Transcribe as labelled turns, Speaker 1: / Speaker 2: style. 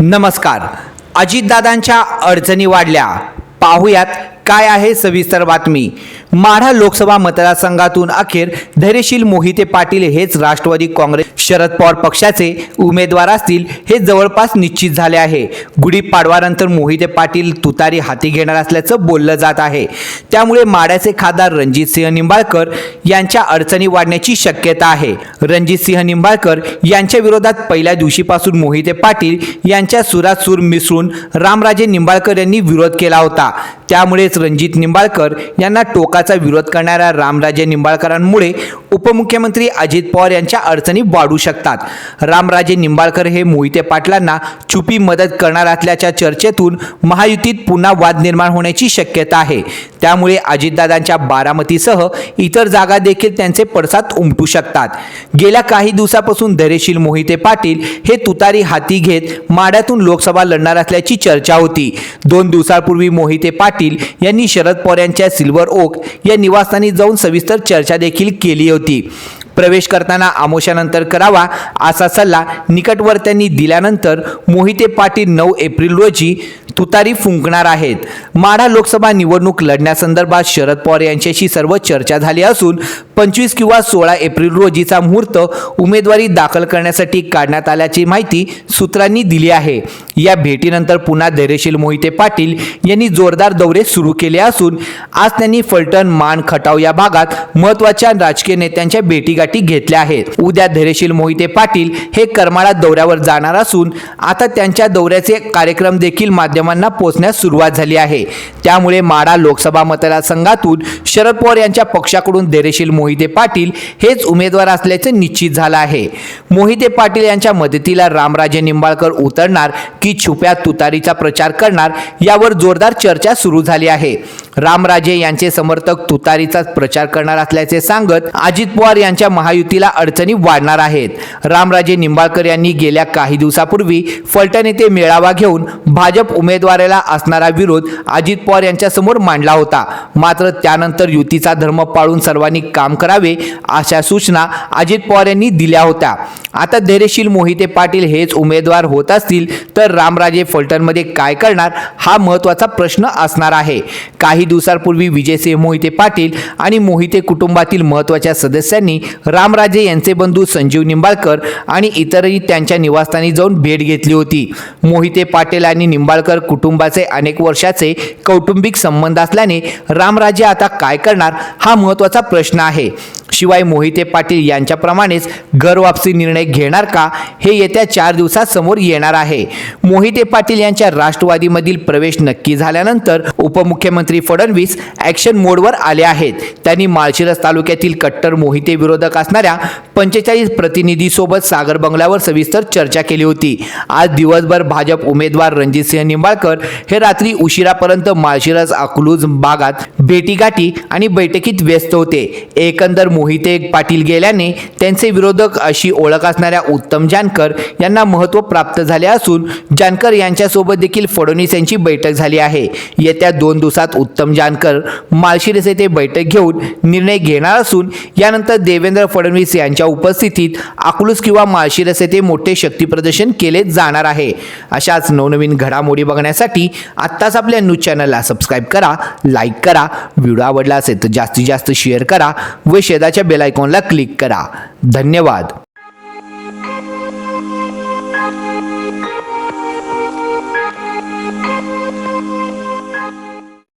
Speaker 1: नमस्कार. अजितदादांच्या अडचणी वाढल्या. पाहुयात काय आहे सविस्तर बातमी. माढा लोकसभा मतदारसंघातून अखेर धैर्यशील मोहिते पाटील हेच राष्ट्रवादी काँग्रेस शरद पवार पक्षाचे उमेदवार असतील हे जवळपास निश्चित झाले आहे. गुढीपाडवानंतर मोहिते पाटील तुतारी हाती घेणार असल्याचं बोललं जात आहे. त्यामुळे माढ्याचे खासदार रणजितसिंह निंबाळकर यांच्या अडचणी वाढण्याची शक्यता आहे. रणजितसिंह निंबाळकर यांच्या विरोधात पहिल्या दिवशीपासून मोहिते पाटील यांच्या सुरात सूर मिसळून रामराजे निंबाळकर यांनी विरोध केला होता. त्यामुळेच रणजित निंबाळकर यांना टोकाचा विरोध करणाऱ्या रामराजे निंबाळकरांमुळे उपमुख्यमंत्री अजित पवार यांच्या अडचणी वाढू शकतात. रामराजे निंबाळकर हे मोहिते पाटलांना छुपी मदत करणार असल्याच्या चर्चेतून महायुतीत पुन्हा वाद निर्माण होण्याची शक्यता आहे. त्यामुळे अजितदादांच्या बारामतीसह इतर जागा देखील त्यांचे पडसाद उमटू शकतात. गेल्या काही दिवसापासून धैर्यशील मोहिते पाटील हे तुतारी हाती घेत माड्यातून लोकसभा लढणार असल्याची चर्चा होती. दोन दिवसांपूर्वी मोहिते पाटील यांनी शरद पवार यांच्या सिल्वर ओक या निवासस्थानी जाऊन सविस्तर चर्चा देखील केली होती. प्रवेश करताना आमोशानंतर करावा असा सल्ला निकटवर्त्यांनी दिल्यानंतर मोहिते पाटील नऊ एप्रिल रोजी तुतारी फुंकणार आहेत. माढा लोकसभा निवडणूक लढण्यासंदर्भात शरद पवार यांच्याशी सर्व चर्चा झाली असून पंचवीस किंवा सोळा एप्रिल रोजीचा मुहूर्त उमेदवारी दाखल करण्यासाठी काढण्यात आल्याची माहिती सूत्रांनी दिली आहे. या भेटीनंतर पुन्हा धैर्यशील मोहिते पाटील यांनी जोरदार दौरे सुरू केले असून आज त्यांनी फलटण मान खटाव या भागात महत्त्वाच्या राजकीय नेत्यांच्या भेटीगाठी घेतल्या आहेत. उद्या धैर्यशील मोहिते पाटील हे करमाळा दौऱ्यावर जाणार असून आता त्यांच्या दौऱ्याचे कार्यक्रम देखील माध्यम माध्यमांना पोहोचण्यास सुरुवात झाली आहे. त्यामुळे माडा लोकसभा मतदारसंघातून शरद पवार यांच्या पक्षाकडून धैर्यशील मोहिते पाटील हेच उमेदवार असल्याचे निश्चित झालं आहे. मोहिते पाटील यांच्या मदतीला रामराजे निंबाळकर उतरणार की छुप्या तुतारीचा प्रचार करणार यावर जोरदार चर्चा सुरू झाली आहे. रामराजे यांचे समर्थक तुतारीचाच प्रचार करणार असल्याचे सांगत अजित पवार यांच्या महायुतीला अडचणी वाढणार आहेत. रामराजे निंबाळकर यांनी गेल्या काही दिवसापूर्वी फलटण येथे मेळावा घेऊन भाजप उमेदवाराला असणारा विरोध अजित पवार यांच्या समोर मांडला होता. मात्र त्यानंतर युतीचा धर्म पाळून सर्वांनी काम करावे अशा सूचना अजित पवार यांनी दिल्या होत्या. आता धैर्यशील मोहिते पाटील हेच उमेदवार होत असतील तर रामराजे फलटणमध्ये काय करणार हा महत्त्वाचा प्रश्न असणार आहे. काही दिवसांपूर्वी विजयसिंह मोहिते पाटील आणि मोहिते कुटुंबातील महत्त्वाच्या सदस्यांनी रामराजे यांचे बंधू संजीव निंबाळकर आणि इतरही त्यांच्या निवासस्थानी जाऊन भेट घेतली होती. मोहिते पाटील आणि निंबाळकर कुटुंबाचे अनेक वर्षाचे कौटुंबिक संबंध असल्याने रामराजे आता काय करणार हा महत्त्वाचा प्रश्न आहे. शिवाय मोहिते पाटील यांच्याप्रमाणेच घर वापसी निर्णय घेणार का? हे येत्या चार दिवसात समोर येणार आहे. मोहिते पाटील यांच्या राष्ट्रवादीमधील प्रवेश नक्की झाल्यानंतर उपमुख्यमंत्री फडणवीस ॲक्शन मोडवर आले आहेत. त्यांनी माळशिरस तालुक्यातील कट्टर मोहिते विरोधक असणाऱ्या पंचेचाळीस प्रतिनिधीसोबत सागर बंगल्यावर सविस्तर चर्चा केली होती. आज दिवसभर भाजप उमेदवार रणजितसिंह निंबाळकर हे रात्री उशिरापर्यंत माळशिरस अकलूज भागात भेटीगाठी आणि बैठकीत व्यस्त होते. एकंदर मोहिते मोहिते पाटील गेल्याने त्यांचे विरोधक अशी ओळख असणाऱ्या उत्तम जानकर यांना महत्त्व प्राप्त झाले असून जानकर यांच्यासोबत देखील फडणवीस यांची बैठक झाली आहे. येत्या दोन दिवसात उत्तम जानकर माळशिरस येथे बैठक घेऊन निर्णय घेणार असून यानंतर देवेंद्र फडणवीस यांच्या उपस्थितीत अकलूस किंवा माळशिरस येथे मोठे शक्तीप्रदर्शन केले जाणार आहे. अशाच नवनवीन घडामोडी बघण्यासाठी आत्ताच आपल्या न्यूज चॅनलला सबस्क्राईब करा लाईक करा व्हिडिओ आवडला असेल तर जास्तीत जास्त शेअर करा व शेजारच्या बेल आयकॉनला क्लिक करा. धन्यवाद.